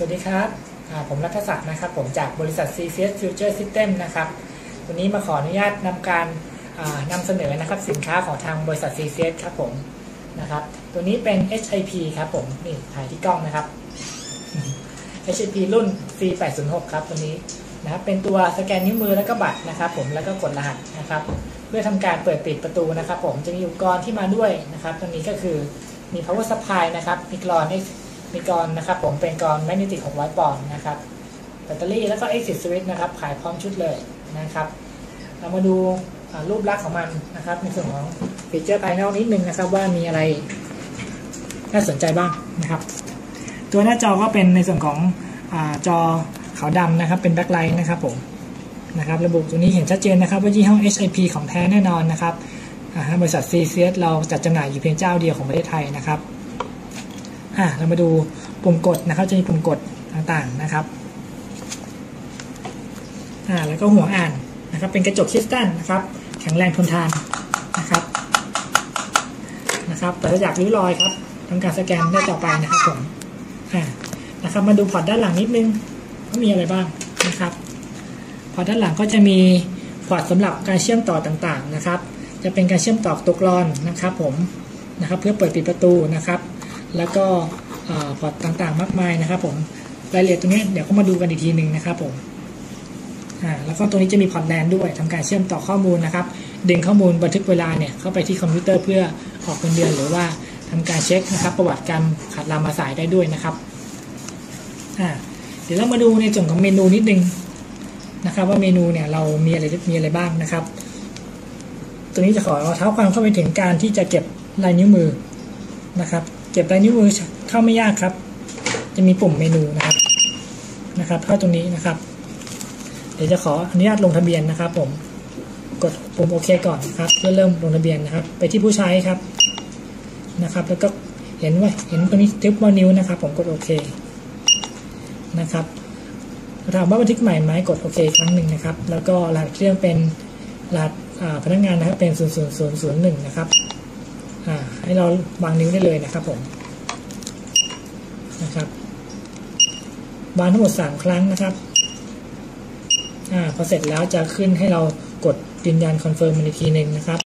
สวัสดีครับผมรัฐศักดิ์นะครับ ผมจากบริษัท CCS Future System นะครับ วันนี้มาขออนุญาตนำการนำเสนอนะครับสินค้าของทางบริษัท CCS ครับผมนะครับ ตัวนี้เป็น HIP ครับผมนี่ถ่ายที่กล้องนะครับ HIP รุ่น C806 ครับตัวนี้นะครับเป็นตัวสแกนนิ้วมือแล้วก็บัตรนะครับผมแล้วก็กดรหัสนะครับ เพื่อทำการเปิดปิดประตูนะครับ ผมจะมีอุปกรณ์ที่มาด้วยนะครับ ตัวนี้ก็คือมี power supply นะครับมีกรอน มีกรนะครับผมเป็นกรแมกเนติก600ปอนด์นะครับแบตเตอรี่แล้วก็ exit switch นะครับขายพร้อมชุดเลยนะครับ เรามาดูรูปลักษณ์ของมันนะครับ ในส่วนของฟีเจอร์ภายนอกนิดนึงนะครับว่ามีอะไรน่าสนใจบ้างนะครับ ตัวหน้าจอก็เป็นในส่วนของอจอขาวดำนะครับ เป็นแบ็คไลท์นะครับผมนะครับระบุตรงนี้เห็นชัดเจนนะครับ ว่ายี่ห้อ HIP ของแท้แน่นอนนะครับบริษัท CCS เราจัดจำหน่ายอยู่เพียงเจ้าเดียวของประเทศไทยนะครับ อะเรามาดูปุ่มกดนะครับจะมีปุ่มกดต่างๆนะครับอ่าแล้วก็หัวอ่านนะครับเป็นกระจกคริสตัลนะครับ แข็งแรงทนทานนะครับนะครับ แต่ถ้าอยากริ้วรอยครับทำการสแกนได้ต่อไปนะครับผมอ่านะครับมาดูพอร์ตด้านหลังนิดนึงว่ามีอะไรบ้างนะครับ พอร์ตด้านหลังก็จะมีพอร์ตสำหรับการเชื่อมต่อต่างๆนะครับ จะเป็นการเชื่อมต่อตัวกรอนนะครับ ผมนะครับ เพื่อเปิดปิดประตูนะครับ แล้วก็พอร์ตต่างๆมากมายนะครับผมรายละเอียดตรงนี้เดี๋ยวก็มาดูกันอีกทีหนึ่งนะครับผมแล้วก็ตรงนี้จะมีพอร์ตแลนด้วยทำการเชื่อมต่อข้อมูลนะครับ ดึงข้อมูลบันทึกเวลาเนี่ยเข้าไปที่คอมพิวเตอร์เพื่อออกเป็นเดือนหรือว่าทำการเช็คนะครับ ประวัติการขาดลามาสายได้ด้วยนะครับเดี๋ยวเรามาดูในส่วนของเมนูนิดนึงนะครับ ว่าเมนูเนี่ยเรามีอะไรมีอะไรบ้างนะครับ ตัวนี้จะขอเท้าความเข้าไปถึงการที่จะเก็บลายนิ้วมือนะครับ เก็บลายนิ้วมือเข้าไม่ยากครับ จะมีปุ่มเมนูนะครับนะครับ เข้าตรงนี้นะครับ เดี๋ยวจะขออนุญาตลงทะเบียนนะครับ ผมกดปุ่มโอเคก่อนครับเพื่อเริ่มลงทะเบียนนะครับ ไปที่ผู้ใช้ครับนะครับ แล้วก็เห็นว่าเห็นตรงนี้ทึบว่านิ้วนะครับ ผมกดโอเคนะครับถามว่าบันทึกใหม่ไหมกดโอเคครั้งหนึ่งนะครับ แล้วก็รหัสเครื่องเป็นรหัสพนักงานนะครับเป็น 00001 นะครับ ให้เราวางนิ้วได้เลยนะครับผมนะครับวางทั้งหมด 3 ครั้งนะครับอพอเสร็จแล้วจะขึ้นให้เรากดยืนยันคอนเฟิร์มอีกทีหนึ่งนะครับ